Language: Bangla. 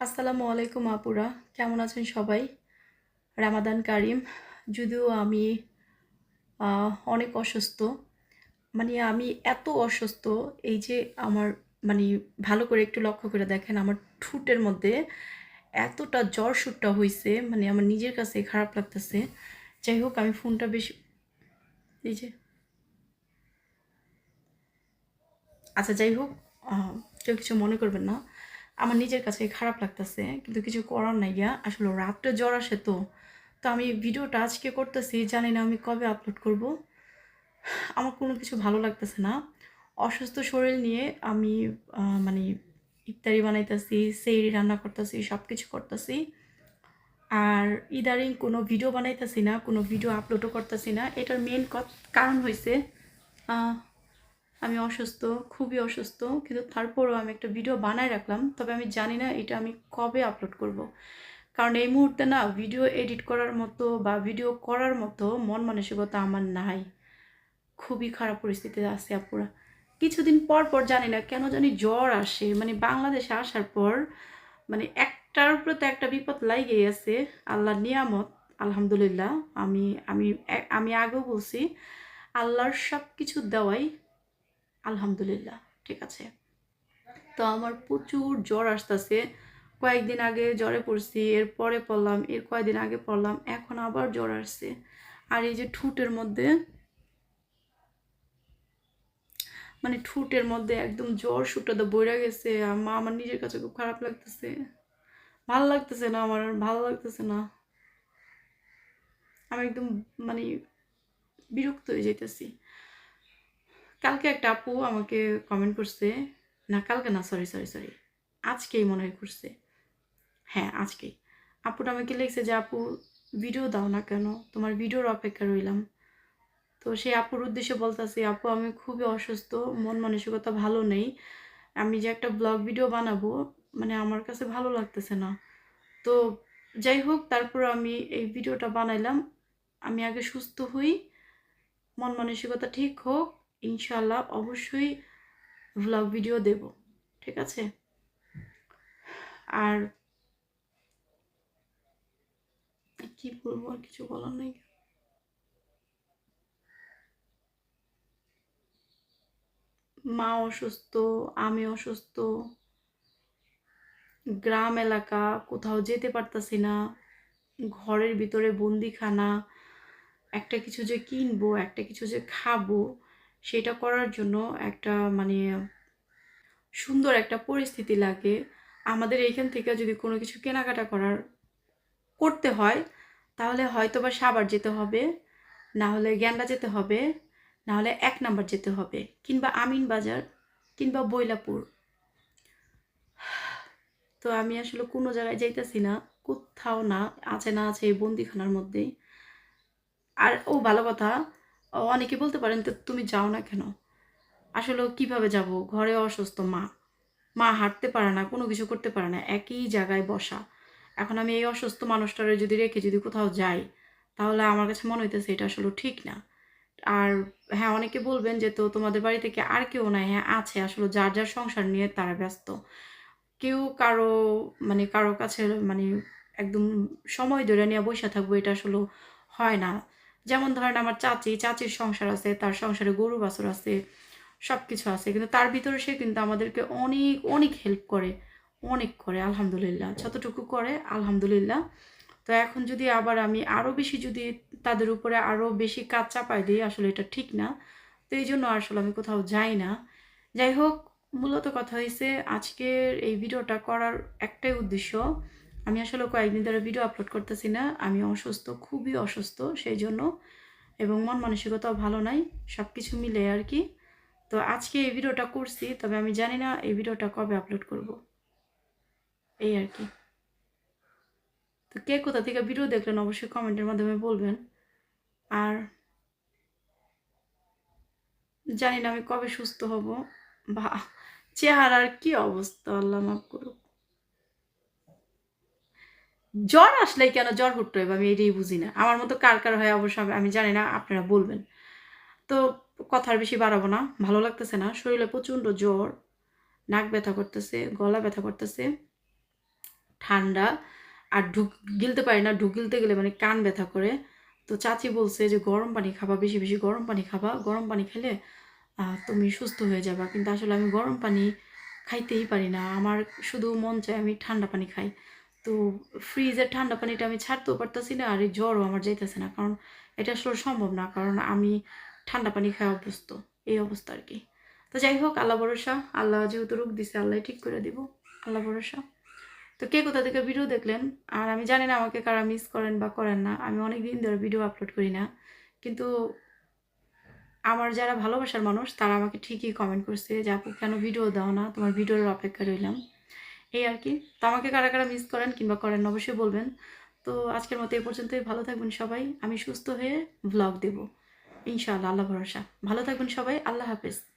আসসালামু আলাইকুম আপুরা, কেমন আছেন সবাই? রামাদান কারিম, যদিও আমি অনেক অসুস্থ। মানে আমি এত অসুস্থ, এই যে আমার মানে ভালো করে একটু লক্ষ্য করে দেখেন, আমার ঠুটের মধ্যে এতটা জ্বর সুটটা হয়েছে মানে আমার নিজের কাছে খারাপ লাগতেছে। যাই হোক, আমি ফোনটা বেশি, এই যে আচ্ছা যাই হোক কেউ কিছু মনে করবেন না। আমার নিজের কাছে খারাপ লাগতেছে, কিন্তু কিছু করার নাই গিয়া। আসলে রাতটা জ্বর আসে তো। তো আমি ভিডিওটা আজকে করতেছি, জানি না আমি কবে আপলোড করব। আমার কোনো কিছু ভালো লাগতেছে না। অসুস্থ শরীর নিয়ে আমি মানে ইফতারি বানাইতেছি সেইরি রান্না করতেছি সব কিছু করতেছি। আর ইদারিং কোনো ভিডিও বানাইতেছি না, কোনো ভিডিও আপলোডও করতেছি না। এটার মেন কারণ হয়েছে আমি অসুস্থ, খুবই অসুস্থ, কিন্তু তারপরও আমি একটা ভিডিও বানায় রাখলাম। তবে আমি জানি না এটা আমি কবে আপলোড করব। কারণ এই মুহূর্তে না ভিডিও এডিট করার মতো বা ভিডিও করার মতো মন মানসিকতা আমার নাই। খুবই খারাপ পরিস্থিতিতে আছে আপুরা। কিছুদিন পর পর জানি না কেন জানি জ্বর আসে। মানে বাংলাদেশে আসার পর মানে একটার উপরে তো একটা বিপদ লাগিয়ে আছে। আল্লাহর নিয়ামত, আলহামদুলিল্লাহ, আমি আমি আমি আগেও বলছি, আল্লাহর সব কিছু দেওয়াই আলহামদুলিল্লাহ, ঠিক আছে। তো আমার প্রচুর জ্বর আসতেছে। কয়েকদিন আগে জ্বরে পড়ছি এরপরে পড়লাম, এর কয়েকদিন আগে পড়লাম, এখন আবার জ্বর আসছে। আর এই যে ঠুটের মধ্যে মানে ঠুটের মধ্যে একদম জ্বর সুটটা বইরা গেছে মা আমার নিজের কাছে খুব খারাপ লাগতেছে। ভালো লাগতেছে না আমার ভালো লাগতেছে না। আমি একদম মানে বিরক্ত হয়ে যাইতেছি। কালকে একটা আপু আমাকে কমেন্ট করছে, না, কালকে না সরি সরি সরি আজকেই মনে হয় করছে। হ্যাঁ আজকেই। আপুটা আমাকে লিখছে যে, আপু ভিডিও দাও না কেন? তোমার ভিডিওর অপেক্ষা রইলাম। তো সেই আপুর উদ্দেশ্যে বলতেছি, আপু, আমি খুবই অসুস্থ, মন মানসিকতা ভালো নেই। আমি যে একটা ব্লগ ভিডিও বানাবো মানে আমার কাছে ভালো লাগতেছে না। তো যাই হোক, তারপর আমি এই ভিডিওটা বানাইলাম। আমি আগে সুস্থ হই, মন মানসিকতা ঠিক হোক ইনশাল্লাহ অবশ্যই ভ্লগ ভিডিও দেব, ঠিক আছে? আর কি বলব আর কিছু বলার নেই? মা অসুস্থ, আমি অসুস্থ, গ্রাম এলাকা, কোথাও যেতে পারতাছি না, ঘরের ভিতরে বন্দিখানা, একটা কিছু যে কিনবো, একটা কিছু যে খাব সেটা করার জন্য একটা মানে সুন্দর একটা পরিস্থিতি লাগে। আমাদের এইখান থেকে যদি কোনো কিছু কেনাকাটা করার করতে হয়, তাহলে হয়তো বা সাবার যেতে হবে, না হলে গ্যান্ডা যেতে হবে, না হলে এক নাম্বার যেতে হবে, কিংবা আমিন বাজার, কিংবা বৈলাপুর। তো আমি আসলে কোনো জায়গায় যাইতেছি না, কোথাও না, আছে না আছে এই বন্দিখানার মধ্যেই। আর ও ভালো কথা অনেকে বলতে পারেন, তো তুমি যাও না কেন? আসলে কীভাবে যাব? ঘরে অসুস্থ, মা। মা হাঁটতে পারে না, কোনো কিছু করতে পারে না, একই জায়গায় বসা। এখন আমি এই অসুস্থ মানুষটারে যদি রেখে যদি কোথাও যাই, তাহলে আমার কাছে মনে হইতেছে এটা আসলে ঠিক না। আর হ্যাঁ অনেকে বলবেন যে, তো তোমাদের বাড়ি থেকে আর কেউ নাই হ্যাঁ আছে। আসলে যার যার সংসার নিয়ে তারা ব্যস্ত। কেউ কারও মানে কারও কাছে মানে একদম সময় ধরে নিয়ে বসে থাকব, এটা আসলে হয় না। যেমন ধরেন আমার চাচি, চাচির সংসার আছে, তার সংসারে গরু, বাছর আছে সব কিছু আছে। কিন্তু তার ভিতরে সে কিন্তু আমাদেরকে অনেক অনেক হেল্প করে, অনেক করে, আলহামদুলিল্লাহ। যতটুকু করে, আলহামদুলিল্লাহ। তো এখন যদি আবার আমি আরও বেশি যদি তাদের উপরে আরও বেশি কাজ চাপাই দিই, আসলে এটা ঠিক না। তো এই জন্য আসলে আমি কোথাও যাই না। যাই হোক, মূলত কথা হয়েছে আজকের এই ভিডিওটা করার একটাই উদ্দেশ্য আমি আসলে কয়েকদিন ধরে ভিডিও আপলোড করতেছি না। আমি অসুস্থ, খুবই অসুস্থ, সেই জন্য। এবং মন মানসিকতাও ভালো নাই সব কিছু মিলে আর কি। তো আজকে এই ভিডিওটা করছি, তবে আমি জানি না এই ভিডিওটা কবে আপলোড করব। এই আর কি। তো কে কোথা থেকে ভিডিও দেখলেন অবশ্যই কমেন্টের মাধ্যমে বলবেন। আর জানি না আমি কবে সুস্থ হব। বা, চেহারার কি অবস্থা, আল্লাহ মাফ করুক। জ্বর আসলে কেন জ্বর হুট্ট হবে আমি এটাই বুঝি না। আমার মতো কার কার হয় অবশ্য আমি জানি না, আপনারা বলবেন। তো কথার বেশি বাড়াবো না, ভালো লাগতেছে না। শরীরে প্রচণ্ড জ্বর, নাক ব্যথা করতেছে, গলা ব্যথা করতেছে, ঠান্ডা, আর ঢুক, গিলতে পারি না ঢুক গিলতে গেলে মানে কান ব্যথা করে। তো চাচি বলছে যে, গরম পানি খাবা, বেশি বেশি গরম পানি খাবা। গরম পানি খেলে তুমি সুস্থ হয়ে যাবা। কিন্তু আসলে আমি গরম পানি খাইতেই পারি না। আমার শুধু মন চায় আমি ঠান্ডা পানি খাই। তো ফ্রিজের ঠান্ডা পানিটা আমি ছাড়তেও পারতেছি না, আর এই জ্বরও আমার যাইতেছে না, কারণ এটা আসলে সম্ভব না, কারণ আমি ঠান্ডা পানি খাওয়া অভ্যস্ত, এই অবস্থা আর কি। তো যাই হোক, আল্লাহ ভরসা, আল্লাহ যেহেতু রোগ দিছে, আল্লাহ ঠিক করে দিব, আল্লাহ ভরসা। তো কে কোথা থেকে ভিডিও দেখলেন? আর আমি জানি না আমাকে কারা মিস করেন বা করেন না, আমি অনেক দিন ধরে ভিডিও আপলোড করি না, কিন্তু আমার যারা ভালোবাসার মানুষ, তারা আমাকে ঠিকই কমেন্ট করছে যে, আপু, কেন ভিডিও দাও না? তোমার ভিডিওর অপেক্ষা রইলাম। এই আর কি। তো আমাকে কারা কারা মিস করেন কিংবা করেন অবশ্যই বলবেন। তো আজকের মতো এ পর্যন্তই। ভালো থাকবেন সবাই। আমি সুস্থ হয়ে ভ্লগ দেব। ইনশাআল্লাহ, আল্লাহ ভরসা। ভালো থাকবেন সবাই। আল্লাহ হাফেজ।